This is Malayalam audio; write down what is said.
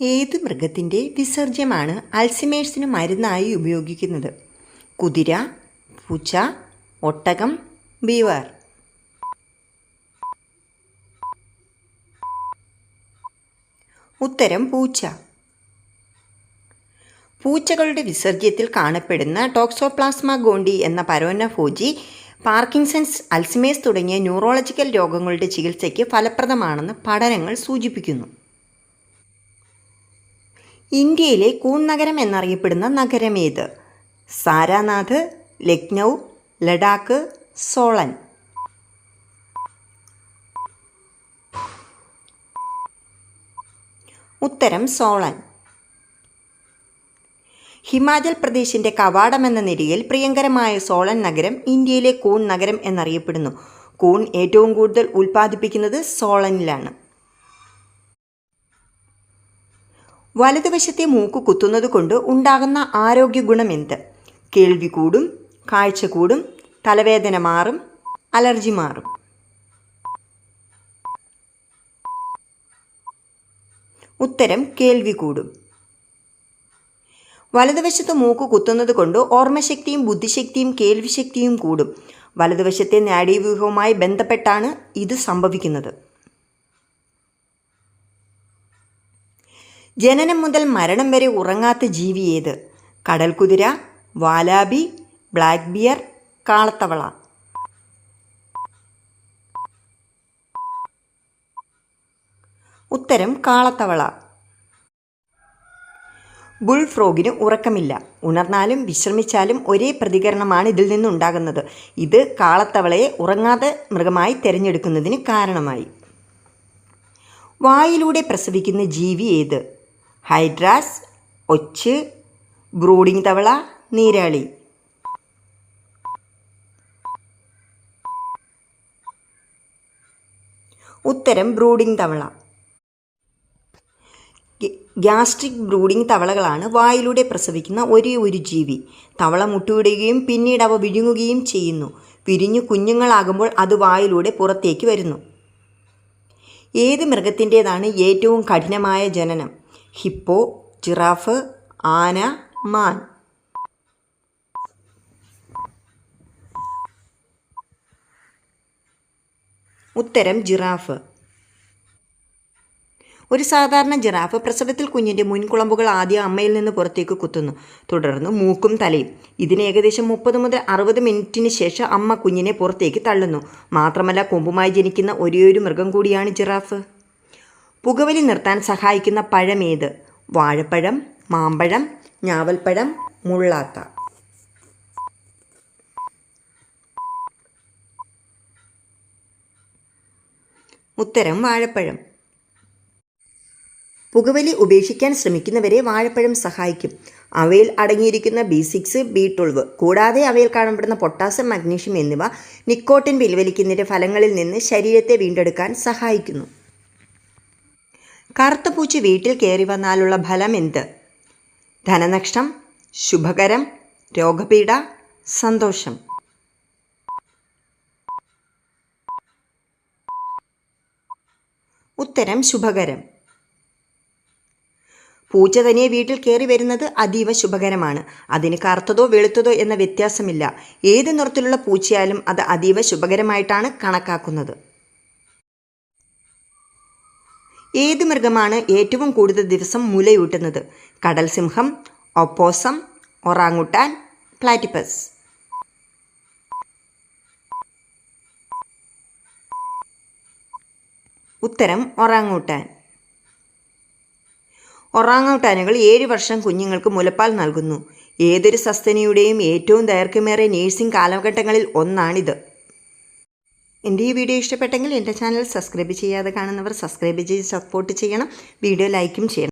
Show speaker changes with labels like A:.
A: ഏത് മൃഗത്തിന്റെ വിസർജ്യമാണ് അൽസിമേഴ്സിന് മരുന്നായി ഉപയോഗിക്കുന്നത്? കുതിര പൂച്ച ഒട്ടകം ബീവർ. ഉത്തരം പൂച്ച. പൂച്ചകളുടെ വിസർജ്യത്തിൽ കാണപ്പെടുന്ന ടോക്സോപ്ലാസ്മ ഗോണ്ടി എന്ന പരോനഫോജി പാർക്കിൻസൺസ് അൽസിമേഴ്സ് തുടങ്ങിയ ന്യൂറോളജിക്കൽ രോഗങ്ങളുടെ ചികിത്സയ്ക്ക് ഫലപ്രദമാണെന്ന് പഠനങ്ങൾ സൂചിപ്പിക്കുന്നു. ഇന്ത്യയിലെ കൂൺ നഗരം എന്നറിയപ്പെടുന്ന നഗരമേത് സാരാനാഥ് ലക്നൗ ലഡാക്ക് സോളൻ. ഉത്തരം സോളൻ. ഹിമാചൽ പ്രദേശിന്റെ കവാടം എന്ന നിലയിൽ പ്രിയങ്കരമായ സോളൻ നഗരം ഇന്ത്യയിലെ കൂൺ നഗരം എന്നറിയപ്പെടുന്നു. കൂൺ ഏറ്റവും കൂടുതൽ ഉൽപ്പാദിപ്പിക്കുന്നത് സോളനിലാണ്. വലതുവശത്തെ മൂക്ക് കുത്തുന്നത് കൊണ്ട് ഉണ്ടാകുന്ന ആരോഗ്യ ഗുണമെന്ത് കേൾവി കൂടും കാഴ്ച കൂടും തലവേദന മാറും അലർജി മാറും. ഉത്തരം കേൾവി കൂടും. വലതുവശത്ത് മൂക്ക് കുത്തുന്നത് കൊണ്ട് ഓർമ്മശക്തിയും ബുദ്ധിശക്തിയും കേൾവിശക്തിയും കൂടും. വലതുവശത്തെ നാഡീവ്യൂഹവുമായി ബന്ധപ്പെട്ടാണ് ഇത് സംഭവിക്കുന്നത്. ജനനം മുതൽ മരണം വരെ ഉറങ്ങാത്ത ജീവി ഏത്? കടൽക്കുതിര വാലാബി ബ്ലാക്ക് ബിയർ കാളത്തവള. ഉത്തരം കാളത്തവള. ബുൾ ഫ്രോഗിന് ഉറക്കമില്ല. ഉണർന്നാലും വിശ്രമിച്ചാലും ഒരേ പ്രതികരണമാണ് ഇതിൽ നിന്നുണ്ടാകുന്നത്. ഇത് കാളത്തവളയെ ഉറങ്ങാതെ മൃഗമായി തിരഞ്ഞെടുക്കുന്നതിന് കാരണമായി. വായിലൂടെ പ്രസവിക്കുന്ന ജീവി ഏത്? ഹൈഡ്രാസ് ഒച്ച് ബ്രൂഡിംഗ് തവള നീരാളി. ഉത്തരം ബ്രൂഡിംഗ് തവള. ഗ്യാസ്ട്രിക് ബ്രൂഡിംഗ് തവളകളാണ് വായിലൂടെ പ്രസവിക്കുന്ന ഒരേ ഒരു ജീവി. തവള മുട്ടയിടുകയും പിന്നീട് അവ വിഴുങ്ങുകയും ചെയ്യുന്നു. വിരിഞ്ഞു കുഞ്ഞുങ്ങളാകുമ്പോൾ അത് വായിലൂടെ പുറത്തേക്ക് വരുന്നു. ഏത് മൃഗത്തിന്റേതാണ് ഏറ്റവും കഠിനമായ ജനനം? ഹിപ്പോ ജിറാഫ് ആന മാൻ. ഉത്തരം ജിറാഫ്. ഒരു സാധാരണ ജിറാഫ് പ്രസവത്തിൽ കുഞ്ഞിന്റെ മുൻകുളമ്പുകൾ ആദ്യം അമ്മയിൽ നിന്ന് പുറത്തേക്ക് കുത്തുന്നു. തുടർന്ന് മൂക്കും തലയും. ഇതിന് ഏകദേശം മുപ്പത് മുതൽ അറുപത് മിനിറ്റിന് ശേഷം അമ്മ കുഞ്ഞിനെ പുറത്തേക്ക് തള്ളുന്നു. മാത്രമല്ല കൊമ്പുമായി ജനിക്കുന്ന ഒരേയൊരു മൃഗം കൂടിയാണ് ജിറാഫ്. പുകവലി നിർത്താൻ സഹായിക്കുന്ന പഴമേത് വാഴപ്പഴം മാമ്പഴം ഞാവൽപ്പഴം മുള്ളാത്ത. ഉത്തരം വാഴപ്പഴം. പുകവലി ഉപേക്ഷിക്കാൻ ശ്രമിക്കുന്നവരെ വാഴപ്പഴം സഹായിക്കും. അവയിൽ അടങ്ങിയിരിക്കുന്ന ബി സിക്സ് ബി ട്വൽവ് കൂടാതെ അവയിൽ കാണപ്പെടുന്ന പൊട്ടാസ്യം മഗ്നീഷ്യം എന്നിവ നിക്കോട്ടിൻ പിൻവലിക്കുന്നതിന്റെ ഫലങ്ങളിൽ നിന്ന് ശരീരത്തെ വീണ്ടെടുക്കാൻ സഹായിക്കുന്നു. കറുത്ത പൂച്ച വീട്ടിൽ കയറി വന്നാലുള്ള ഫലം എന്ത്? ധനനഷ്ടം ശുഭകരം രോഗപീഠ സന്തോഷം. ഉത്തരം ശുഭകരം. പൂച്ച തനിയെ വീട്ടിൽ കയറി വരുന്നത് അതീവ ശുഭകരമാണ്. അതിന് കറുത്തതോ വെളുത്തതോ എന്ന വ്യത്യാസമില്ല. ഏത് നിറത്തിലുള്ള പൂച്ചയാലും അത് അതീവ ശുഭകരമായിട്ടാണ് കണക്കാക്കുന്നത്. ഏത് മൃഗമാണ് ഏറ്റവും കൂടുതൽ ദിവസം മുലയൂട്ടുന്നത്? കടൽ സിംഹം ഒപ്പോസം ഒറാങ്ങുട്ടാൻ പ്ലാറ്റിപ്പസ് ഉത്തരം ഒറാങ്ങൂട്ടാൻ ഒറാങ്ങൂട്ടാനുകൾ ഏഴ് വർഷം കുഞ്ഞുങ്ങൾക്ക് മുലപ്പാൽ നൽകുന്നു. ഏതൊരു സസ്തനിയുടെയും ഏറ്റവും ദൈർഘ്യമേറിയ നേഴ്സിംഗ് കാലഘട്ടങ്ങളിൽ ഒന്നാണിത്. എന്റെ ഈ വീഡിയോ ഇഷ്ടപ്പെട്ടെങ്കിൽ എന്റെ ചാനൽ സബ്സ്ക്രൈബ് ചെയ്യാതെ കാണുന്നവർ സബ്സ്ക്രൈബ് ചെയ്ത് സപ്പോർട്ട് ചെയ്യണം. വീഡിയോ ലൈക്കും ചെയ്യണം.